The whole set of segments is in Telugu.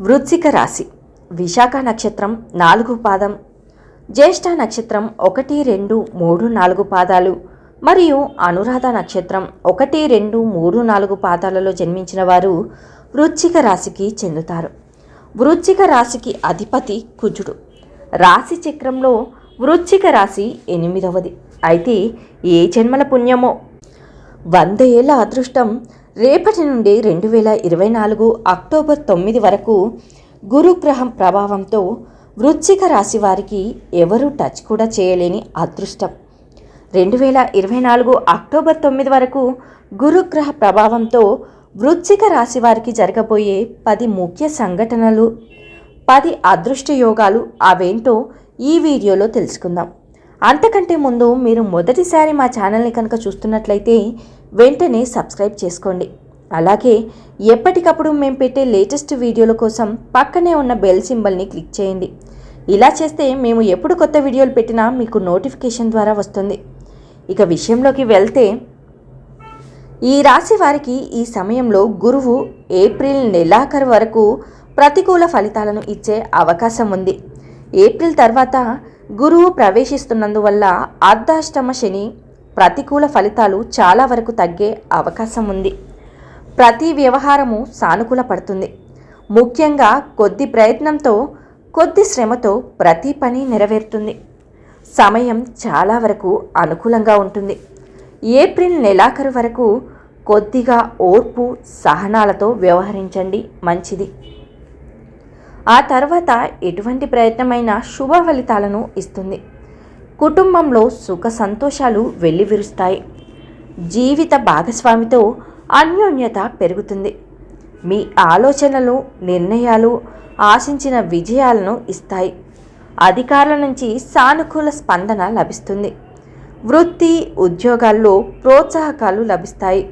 వృశ్చిక రాశి విశాఖ నక్షత్రం నాలుగు పాదం జ్యేష్ఠ నక్షత్రం ఒకటి రెండు మూడు నాలుగు పాదాలు మరియు అనురాధ నక్షత్రం ఒకటి రెండు మూడు నాలుగు పాదాలలో జన్మించిన వారు వృశ్చిక రాశికి చెందుతారు. వృశ్చిక రాశికి అధిపతి కుజుడు. రాశి చక్రంలో వృశ్చిక రాశి ఎనిమిదవది. అయితే ఏ జన్మల పుణ్యమో? వంద అదృష్టం రేపటి నుండి రెండు వేల ఇరవై నాలుగు అక్టోబర్ తొమ్మిది వరకు గురుగ్రహం ప్రభావంతో వృశ్చిక రాశి వారికి ఎవరూ టచ్ కూడా చేయలేని అదృష్టం. రెండు వేల ఇరవై నాలుగు అక్టోబర్ తొమ్మిది వరకు గురుగ్రహ ప్రభావంతో వృశ్చిక రాశి వారికి జరగబోయే పది ముఖ్య సంఘటనలు పది అదృష్ట యోగాలు అవేంటో ఈ వీడియోలో తెలుసుకుందాం. అంతకంటే ముందు మీరు మొదటిసారి మా ఛానల్ని కనుక చూస్తున్నట్లయితే వెంటనే సబ్స్క్రైబ్ చేసుకోండి. అలాగే ఎప్పటికప్పుడు మేము పెట్టే లేటెస్ట్ వీడియోల కోసం పక్కనే ఉన్న బెల్ సింబల్ని క్లిక్ చేయండి. ఇలా చేస్తే మేము ఎప్పుడు కొత్త వీడియోలు పెట్టినా మీకు నోటిఫికేషన్ ద్వారా వస్తుంది. ఇక విషయంలోకి వెళ్తే ఈ రాశి వారికి ఈ సమయంలో గురువు ఏప్రిల్ నెలాఖరు వరకు ప్రతికూల ఫలితాలను ఇచ్చే అవకాశం ఉంది. ఏప్రిల్ తర్వాత గురువు ప్రవేశిస్తున్నందువల్ల అర్ధాష్టమ శని ప్రతికూల ఫలితాలు చాలా వరకు తగ్గే అవకాశం ఉంది. ప్రతి వ్యవహారము సానుకూల పడుతుంది. ముఖ్యంగా కొద్ది ప్రయత్నంతో కొద్ది శ్రమతో ప్రతి పని నెరవేరుతుంది. సమయం చాలా వరకు అనుకూలంగా ఉంటుంది. ఏప్రిల్ నెలాఖరు వరకు కొద్దిగా ఓర్పు సహనాలతో వ్యవహరించండి. మంచిది. ఆ తర్వాత ఎటువంటి ప్రయత్నమైన శుభ ఫలితాలను ఇస్తుంది. కుటుంబంలో సుఖ సంతోషాలు వెల్లివిరుస్తాయి. జీవిత భాగస్వామితో అన్యోన్యత పెరుగుతుంది. మీ ఆలోచనలు నిర్ణయాలు ఆశించిన విజయాలను ఇస్తాయి. అధికారుల నుంచి సానుకూల స్పందన లభిస్తుంది. వృత్తి ఉద్యోగాల్లో ప్రోత్సాహకాలు లభిస్తాయి.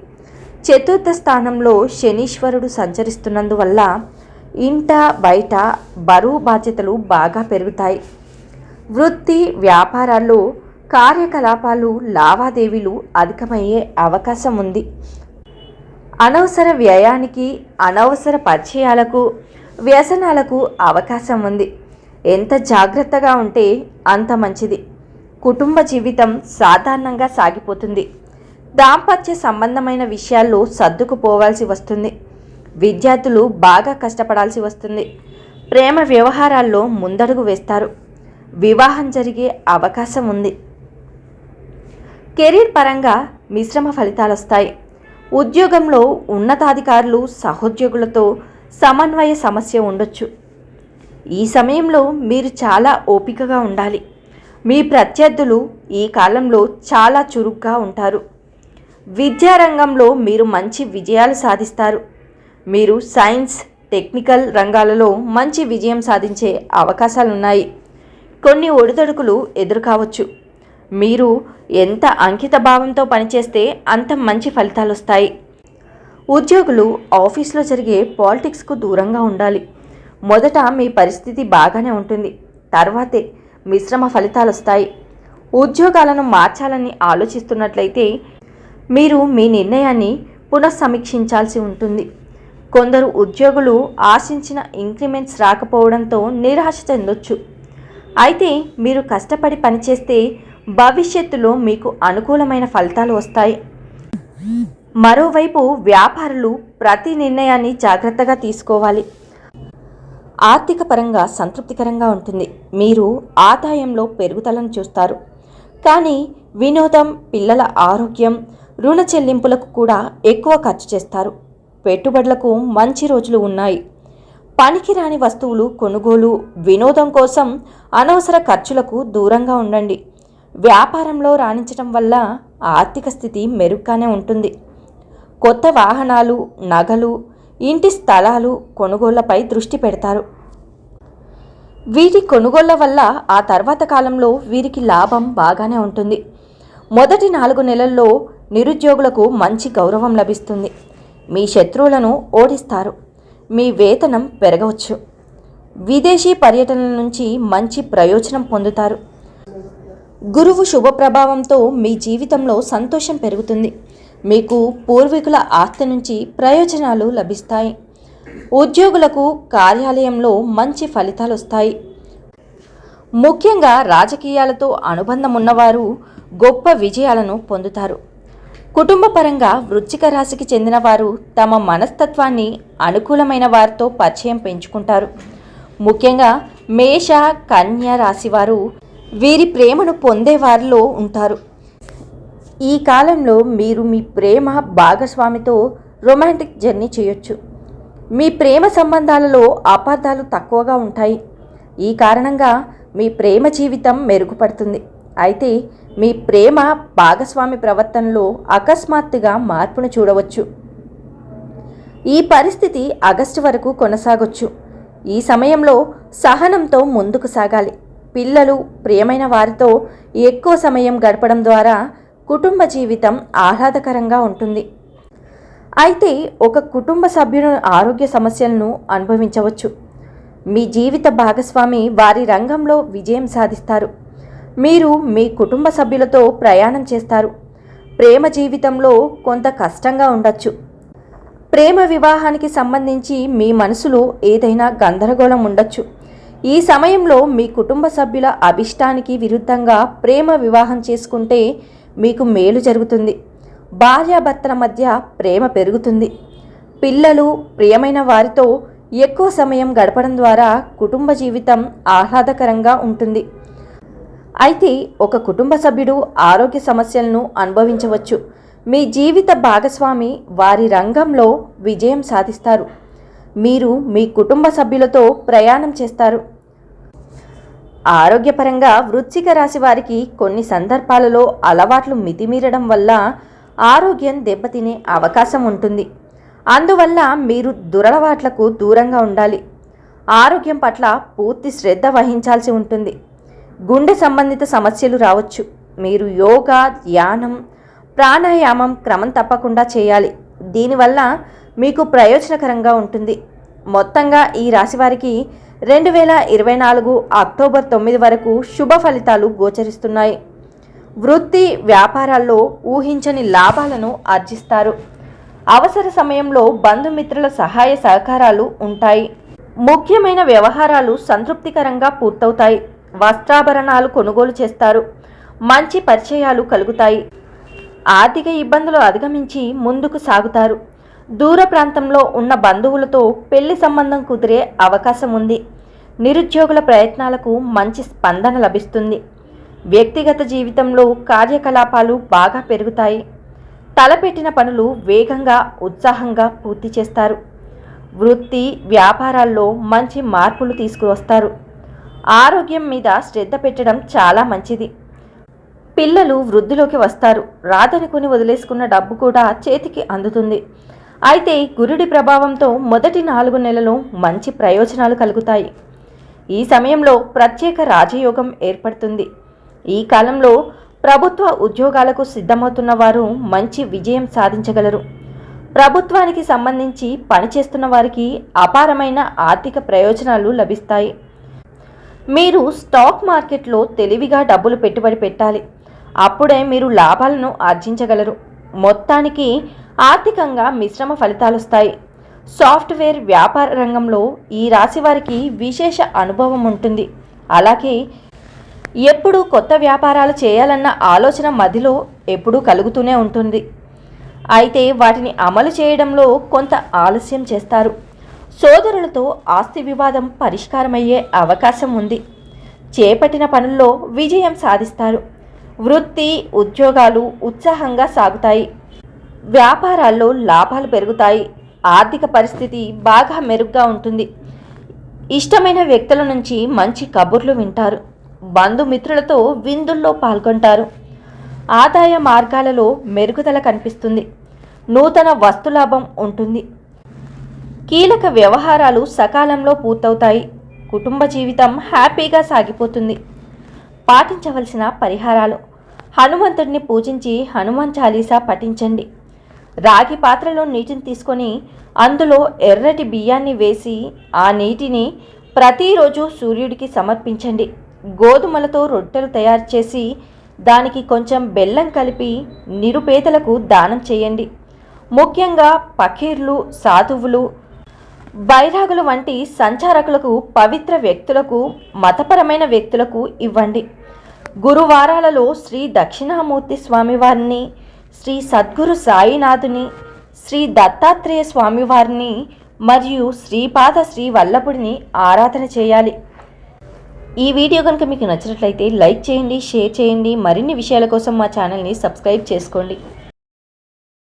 చతుర్థ స్థానంలో శనీశ్వరుడు సంచరిస్తున్నందువల్ల ఇంట బయట బరువు బాధ్యతలు బాగా పెరుగుతాయి. వృత్తి వ్యాపారాల్లో కార్యకలాపాలు లావాదేవీలు అధికమయ్యే అవకాశం ఉంది. అనవసర వ్యయానికి అనవసర పరిచయాలకు వ్యసనాలకు అవకాశం ఉంది. ఎంత జాగ్రత్తగా ఉంటే అంత మంచిది. కుటుంబ జీవితం సాధారణంగా సాగిపోతుంది. దాంపత్య సంబంధమైన విషయాల్లో సర్దుకుపోవాల్సి వస్తుంది. విద్యార్థులు బాగా కష్టపడాల్సి వస్తుంది. ప్రేమ వ్యవహారాల్లో ముందడుగు వేస్తారు. వివాహం జరిగే అవకాశం ఉంది. కెరీర్ పరంగా మిశ్రమ ఫలితాలు వస్తాయి ఉద్యోగంలో ఉన్నతాధికారులు సహోద్యోగులతో సమన్వయ సమస్య ఉండొచ్చు. ఈ సమయంలో మీరు చాలా ఓపికగా ఉండాలి. మీ ప్రత్యర్థులు ఈ కాలంలో చాలా చురుగ్గా ఉంటారు. విద్యారంగంలో మీరు మంచి విజయాలు సాధిస్తారు. మీరు సైన్స్ టెక్నికల్ రంగాలలో మంచి విజయం సాధించే అవకాశాలున్నాయి. కొన్ని ఒడిదొడుకులు ఎదురుకావచ్చు. మీరు ఎంత అంకిత భావంతో పనిచేస్తే అంత మంచి ఫలితాలు వస్తాయి ఉద్యోగులు ఆఫీస్లో జరిగే పాలిటిక్స్కు దూరంగా ఉండాలి. మొదట మీ పరిస్థితి బాగానే ఉంటుంది. తర్వాతే మిశ్రమ ఫలితాలు వస్తాయి ఉద్యోగాలను మార్చాలని ఆలోచిస్తున్నట్లయితే మీరు మీ నిర్ణయాన్ని పునఃసమీక్షించాల్సి ఉంటుంది. కొందరు ఉద్యోగులు ఆశించిన ఇంక్రిమెంట్స్ రాకపోవడంతో నిరాశ చెందొచ్చు. అయితే మీరు కష్టపడి పనిచేస్తే భవిష్యత్తులో మీకు అనుకూలమైన ఫలితాలు వస్తాయి. మరోవైపు వ్యాపారులు ప్రతి నిర్ణయాన్ని జాగ్రత్తగా తీసుకోవాలి. ఆర్థిక పరంగా సంతృప్తికరంగా ఉంటుంది. మీరు ఆదాయంలో పెరుగుదలను చూస్తారు. కానీ వినోదం పిల్లల ఆరోగ్యం రుణ చెల్లింపులకు కూడా ఎక్కువ ఖర్చు చేస్తారు. పెట్టుబడులకు మంచి రోజులు ఉన్నాయి. పనికిరాని వస్తువులు కొనుగోలు వినోదం కోసం అనవసర ఖర్చులకు దూరంగా ఉండండి. వ్యాపారంలో రాణించడం వల్ల ఆర్థిక స్థితి మెరుగ్గానే ఉంటుంది. కొత్త వాహనాలు నగలు ఇంటి స్థలాలు కొనుగోళ్ళపై దృష్టి పెడతారు. వీటి కొనుగోళ్ళ వల్ల ఆ తర్వాత కాలంలో వీరికి లాభం బాగానే ఉంటుంది. మొదటి నాలుగు నెలల్లో నిరుద్యోగులకు మంచి గౌరవం లభిస్తుంది. మీ శత్రువులను ఓడిస్తారు. మీ వేతనం పెరగవచ్చు. విదేశీ పర్యటనల నుంచి మంచి ప్రయోజనం పొందుతారు. గురువు శుభ ప్రభావంతో మీ జీవితంలో సంతోషం పెరుగుతుంది. మీకు పూర్వీకుల ఆస్తి నుంచి ప్రయోజనాలు లభిస్తాయి. ఉద్యోగులకు కార్యాలయంలో మంచి ఫలితాలు వస్తాయి. ముఖ్యంగా రాజకీయాలతో అనుబంధం ఉన్నవారు గొప్ప విజయాలను పొందుతారు. కుటుంబపరంగా వృచ్చిక రాశికి చెందిన వారు తమ మనస్తత్వాన్ని అనుకూలమైన వారితో పరిచయం పెంచుకుంటారు. ముఖ్యంగా మేష కన్య రాశి వారు వీరి ప్రేమను పొందేవారిలో ఉంటారు. ఈ కాలంలో మీరు మీ ప్రేమ భాగస్వామితో రొమాంటిక్ జర్నీ చేయొచ్చు. మీ ప్రేమ సంబంధాలలో అపార్థాలు తక్కువగా ఉంటాయి. ఈ కారణంగా మీ ప్రేమ జీవితం మెరుగుపడుతుంది. అయితే మీ ప్రేమ భాగస్వామి ప్రవర్తనలో అకస్మాత్తుగా మార్పును చూడవచ్చు. ఈ పరిస్థితి ఆగస్టు వరకు కొనసాగొచ్చు. ఈ సమయంలో సహనంతో ముందుకు సాగాలి. పిల్లలు ప్రియమైన వారితో ఎక్కువ సమయం గడపడం ద్వారా కుటుంబ జీవితం ఆహ్లాదకరంగా ఉంటుంది. అయితే ఒక కుటుంబ సభ్యుల ఆరోగ్య సమస్యలను అనుభవించవచ్చు. మీ జీవిత భాగస్వామి వారి రంగంలో విజయం సాధిస్తారు. మీరు మీ కుటుంబ సభ్యులతో ప్రయాణం చేస్తారు. ప్రేమ జీవితంలో కొంత కష్టంగా ఉండొచ్చు. ప్రేమ వివాహానికి సంబంధించి మీ మనసులో ఏదైనా గందరగోళం ఉండొచ్చు. ఈ సమయంలో మీ కుటుంబ సభ్యుల అభిష్టానికి విరుద్ధంగా ప్రేమ వివాహం చేసుకుంటే మీకు మేలు జరుగుతుంది. భార్యాభర్తల మధ్య ప్రేమ పెరుగుతుంది. పిల్లలు ప్రియమైన వారితో ఎక్కువ సమయం గడపడం ద్వారా కుటుంబ జీవితం ఆహ్లాదకరంగా ఉంటుంది. అయితే ఒక కుటుంబ సభ్యుడు ఆరోగ్య సమస్యలను అనుభవించవచ్చు. మీ జీవిత భాగస్వామి వారి రంగంలో విజయం సాధిస్తారు. మీరు మీ కుటుంబ సభ్యులతో ప్రయాణం చేస్తారు. ఆరోగ్యపరంగా వృశ్చిక రాశి వారికి కొన్ని సందర్భాలలో అలవాట్లు మితిమీరడం వల్ల ఆరోగ్యం దెబ్బతినే అవకాశం ఉంటుంది. అందువల్ల మీరు దురలవాట్లకు దూరంగా ఉండాలి. ఆరోగ్యం పట్ల పూర్తి శ్రద్ధ వహించాల్సి ఉంటుంది. గుండె సంబంధిత సమస్యలు రావచ్చు. మీరు యోగా ధ్యానం ప్రాణాయామం క్రమం తప్పకుండా చేయాలి. దీనివల్ల మీకు ప్రయోజనకరంగా ఉంటుంది. మొత్తంగా ఈ రాశివారికి రెండు వేల ఇరవై నాలుగు అక్టోబర్ తొమ్మిది వరకు శుభ ఫలితాలు గోచరిస్తున్నాయి. వృత్తి వ్యాపారాల్లో ఊహించని లాభాలను ఆర్జిస్తారు. అవసర సమయంలో బంధుమిత్రుల సహాయ సహకారాలు ఉంటాయి. ముఖ్యమైన వ్యవహారాలు సంతృప్తికరంగా పూర్తవుతాయి. వస్త్రాభరణాలు కొనుగోలు చేస్తారు. మంచి పరిచయాలు కలుగుతాయి. ఆర్థిక ఇబ్బందులు అధిగమించి ముందుకు సాగుతారు. దూర ప్రాంతంలో ఉన్న బంధువులతో పెళ్ళి సంబంధం కుదిరే అవకాశం ఉంది. నిరుద్యోగుల ప్రయత్నాలకు మంచి స్పందన లభిస్తుంది. వ్యక్తిగత జీవితంలో కార్యకలాపాలు బాగా పెరుగుతాయి. తలపెట్టిన పనులు వేగంగా ఉత్సాహంగా పూర్తి చేస్తారు. వృత్తి వ్యాపారాల్లో మంచి మార్పులు తీసుకువస్తారు. ఆరోగ్యం మీద శ్రద్ధ పెట్టడం చాలా మంచిది. పిల్లలు వృద్ధిలోకి వస్తారు. రాదనుకుని వదిలేసుకున్న డబ్బు కూడా చేతికి అందుతుంది. అయితే గురుడి ప్రభావంతో మొదటి నాలుగు నెలలు మంచి ప్రయోజనాలు కలుగుతాయి. ఈ సమయంలో ప్రత్యేక రాజయోగం ఏర్పడుతుంది. ఈ కాలంలో ప్రభుత్వ ఉద్యోగాలకు సిద్ధమవుతున్న వారు మంచి విజయం సాధించగలరు. ప్రభుత్వానికి సంబంధించి పనిచేస్తున్న వారికి అపారమైన ఆర్థిక ప్రయోజనాలు లభిస్తాయి. మీరు స్టాక్ మార్కెట్లో తెలివిగా డబ్బులు పెట్టుబడి పెట్టాలి. అప్పుడే మీరు లాభాలను ఆర్జించగలరు. మొత్తానికి ఆర్థికంగా మిశ్రమ ఫలితాలు వస్తాయి. సాఫ్ట్వేర్ వ్యాపార రంగంలో ఈ రాశి వారికి విశేష అనుభవం ఉంటుంది. అలాగే ఎప్పుడు కొత్త వ్యాపారాలు చేయాలన్న ఆలోచన మదిలో ఎప్పుడూ కలుగుతూనే ఉంటుంది. అయితే వాటిని అమలు చేయడంలో కొంత ఆలస్యం చేస్తారు. సోదరులతో ఆస్తి వివాదం పరిష్కారమయ్యే అవకాశం ఉంది. చేపట్టిన పనుల్లో విజయం సాధిస్తారు. వృత్తి ఉద్యోగాలు ఉత్సాహంగా సాగుతాయి. వ్యాపారాల్లో లాభాలు పెరుగుతాయి. ఆర్థిక పరిస్థితి బాగా మెరుగ్గా ఉంటుంది. ఇష్టమైన వ్యక్తుల నుంచి మంచి కబుర్లు వింటారు. బంధుమిత్రులతో విందుల్లో పాల్గొంటారు. ఆదాయ మార్గాలలో మెరుగుదల కనిపిస్తుంది. నూతన వస్తులాభం ఉంటుంది. కీలక వ్యవహారాలు సకాలంలో పూర్తవుతాయి. కుటుంబ జీవితం హ్యాపీగా సాగిపోతుంది. పాటించవలసిన పరిహారాలు. హనుమంతుడిని పూజించి హనుమాన్ చాలీసా పఠించండి. రాగి పాత్రలో నీటిని తీసుకొని అందులో ఎర్రటి బియ్యాన్ని వేసి ఆ నీటిని ప్రతిరోజు సూర్యుడికి సమర్పించండి. గోధుమలతో రొట్టెలు తయారు చేసి దానికి కొంచెం బెల్లం కలిపి నిరుపేదలకు దానం చేయండి. ముఖ్యంగా పకీర్లు సాధువులు బైరాగులు వంటి సంచారకులకు పవిత్ర వ్యక్తులకు మతపరమైన వ్యక్తులకు ఇవ్వండి. గురువారాలలో శ్రీ దక్షిణామూర్తి స్వామివారిని శ్రీ సద్గురు సాయినాథుని శ్రీ దత్తాత్రేయ స్వామివారిని మరియు శ్రీపాద శ్రీ వల్లభుడిని ఆరాధన చేయాలి. ఈ వీడియో కనుక మీకు నచ్చినట్లయితే లైక్ చేయండి షేర్ చేయండి. మరిన్ని విషయాల కోసం మా ఛానల్ని సబ్స్క్రైబ్ చేసుకోండి.